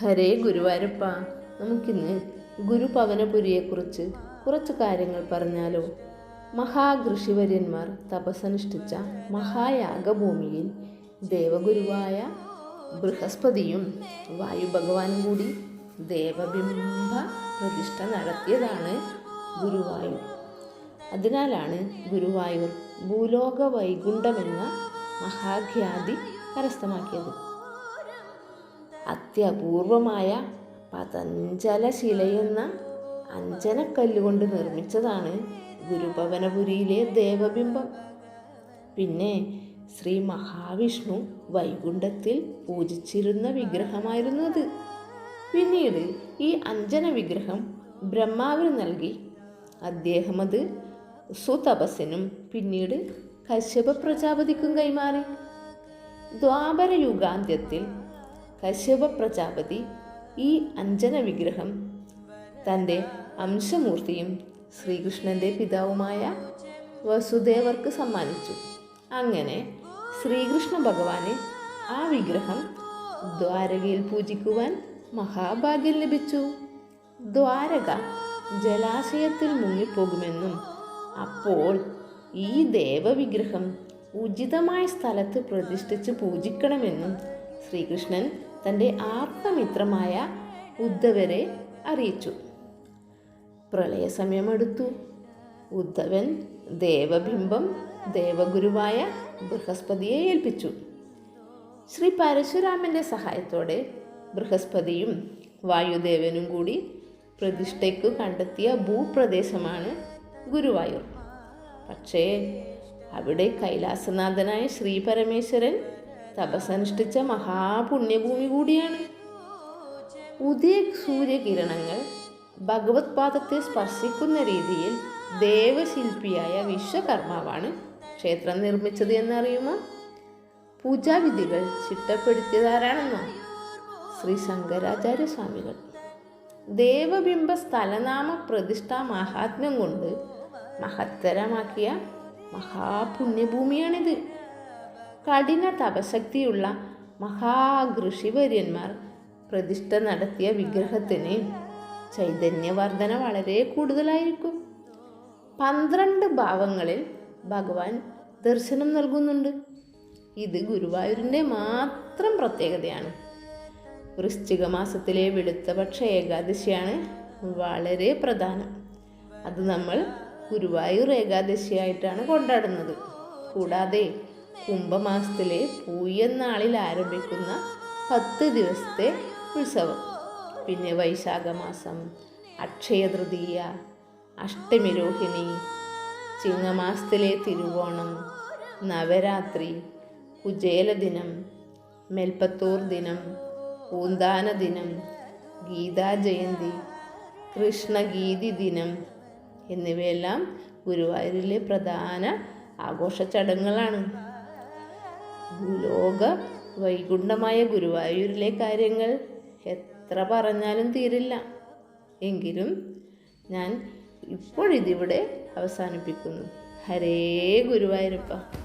ഹരേ ഗുരുവായൂരപ്പ നമുക്കിന്ന് ഗുരു ഗുരുപവനപുരിയെക്കുറിച്ച് കുറച്ച് കാര്യങ്ങൾ പറഞ്ഞാലോ? മഹാകൃഷിവര്യന്മാർ തപസ്സനുഷ്ഠിച്ച മഹായാഗഭൂമിയിൽ ദേവഗുരുവായ ബൃഹസ്പതിയും വായുഭഗവാനും കൂടി ദേവബിംബ പ്രതിഷ്ഠ നടത്തിയതാണ് ഗുരുവായൂർ. അതിനാലാണ് ഗുരുവായൂർ ഭൂലോക വൈകുണ്ഠമെന്ന മഹാഖ്യാതി കരസ്ഥമാക്കിയത്. അത്യപൂർവമായ പതഞ്ജലശിലയെന്ന അഞ്ജനക്കല്ലുകൊണ്ട് നിർമ്മിച്ചതാണ് ഗുരുഭവനപുരിയിലെ ദേവബിംബം. പിന്നെ ശ്രീ മഹാവിഷ്ണു വൈകുണ്ഠത്തിൽ പൂജിച്ചിരുന്ന വിഗ്രഹമായിരുന്നു അത്. പിന്നീട് ഈ അഞ്ജന വിഗ്രഹം ബ്രഹ്മാവിന് നൽകി. അദ്ദേഹം അത് സുതപസ്സിനും പിന്നീട് കശ്യപ പ്രജാപതിക്കും കൈമാറി. ദ്വാപര യുഗാന്ത്യത്തിൽ കശ്യപ പ്രജാപതി ഈ അഞ്ജന വിഗ്രഹം തന്റെ അംശമൂർത്തിയും ശ്രീകൃഷ്ണന്റെ പിതാവുമായ വസുദേവർക്ക് സമ്മാനിച്ചു. അങ്ങനെ ശ്രീകൃഷ്ണ ഭഗവാന് ആ വിഗ്രഹം ദ്വാരകയിൽ പൂജിക്കുവാൻ മഹാഭാഗ്യം ലഭിച്ചു. ദ്വാരക ജലാശയത്തിൽ മുങ്ങിപ്പോകുമെന്നും അപ്പോൾ ഈ ദേവവിഗ്രഹം ഉചിതമായ സ്ഥലത്ത് പ്രതിഷ്ഠിച്ച് പൂജിക്കണമെന്നും ശ്രീകൃഷ്ണൻ തന്റെ ആത്മമിത്രമായ ഉദ്ധവരെ അറിയിച്ചു. പ്രളയസമയമെടുത്തു. ഉദ്ധവൻ ദേവബിംബം ദേവഗുരുവായ ബൃഹസ്പതിയെ ഏൽപ്പിച്ചു. ശ്രീ പരശുരാമന്റെ സഹായത്തോടെ ബൃഹസ്പതിയും വായുദേവനും കൂടി പ്രതിഷ്ഠയ്ക്കു കണ്ടെത്തിയ ഭൂപ്രദേശമാണ് ഗുരുവായൂർ. പക്ഷേ അവിടെ കൈലാസനാഥനായ ശ്രീ പരമേശ്വരൻ തപസ്സനുഷ്ഠിച്ച മഹാപുണ്യഭൂമി കൂടിയാണ്. ഉദയ സൂര്യകിരണങ്ങൾ ഭഗവത് പാദത്തെ സ്പർശിക്കുന്ന രീതിയിൽ ദേവശില്പിയായ വിശ്വകർമാവാണ് ക്ഷേത്രം നിർമ്മിച്ചത് എന്നറിയുമോ? പൂജാവിധികൾ ചിട്ടപ്പെടുത്തിയതാരാണെന്നോ? ശ്രീ ശങ്കരാചാര്യ സ്വാമികൾ ദേവബിംബ സ്ഥലനാമ പ്രതിഷ്ഠാ മഹാത്മ്യം കൊണ്ട് മഹത്തരമാക്കിയ മഹാപുണ്യഭൂമിയാണിത്. കഠിന തപശക്തിയുള്ള മഹാകൃഷിവര്യന്മാർ പ്രതിഷ്ഠ നടത്തിയ വിഗ്രഹത്തിന് ചൈതന്യവർധന വളരെ കൂടുതലായിരിക്കും. പന്ത്രണ്ട് ഭാവങ്ങളിൽ ഭഗവാൻ ദർശനം നൽകുന്നുണ്ട്. ഇത് ഗുരുവായൂരിന്റെ മാത്രം പ്രത്യേകതയാണ്. വൃശ്ചിക മാസത്തിലെ വെളുത്തപക്ഷ ഏകാദശിയാണ് വളരെ പ്രധാനം. അത് നമ്മൾ ഗുരുവായൂർ ഏകാദശിയായിട്ടാണ് കൊണ്ടാടുന്നത്. കൂടാതെ കുംഭമാസത്തിലെ പൂയന്നാളിൽ ആരംഭിക്കുന്ന പത്ത് ദിവസത്തെ ഉത്സവം. പിന്നെ വൈശാഖ മാസം അക്ഷയ തൃതീയ അഷ്ടമി രോഹിണി ചിങ്ങമാസത്തിലെ തിരുവോണം നവരാത്രി കുചേല ദിനം മെൽപ്പത്തൂർ ദിനം പൂന്താന ദിനം ഗീതാ ജയന്തി കൃഷ്ണഗീതി ദിനം എന്നിവയെല്ലാം ഗുരുവായൂരിലെ പ്രധാന ആഘോഷ ചടങ്ങുകളാണ്. ഭൂലോക വൈകുണ്ഠമായ ഗുരുവായൂരിലെ കാര്യങ്ങൾ എത്ര പറഞ്ഞാലും തീരില്ല. എങ്കിലും ഞാൻ ഇപ്പോഴിതിവിടെ അവസാനിപ്പിക്കുന്നു. ഹരേ ഗുരുവായൂരപ്പ.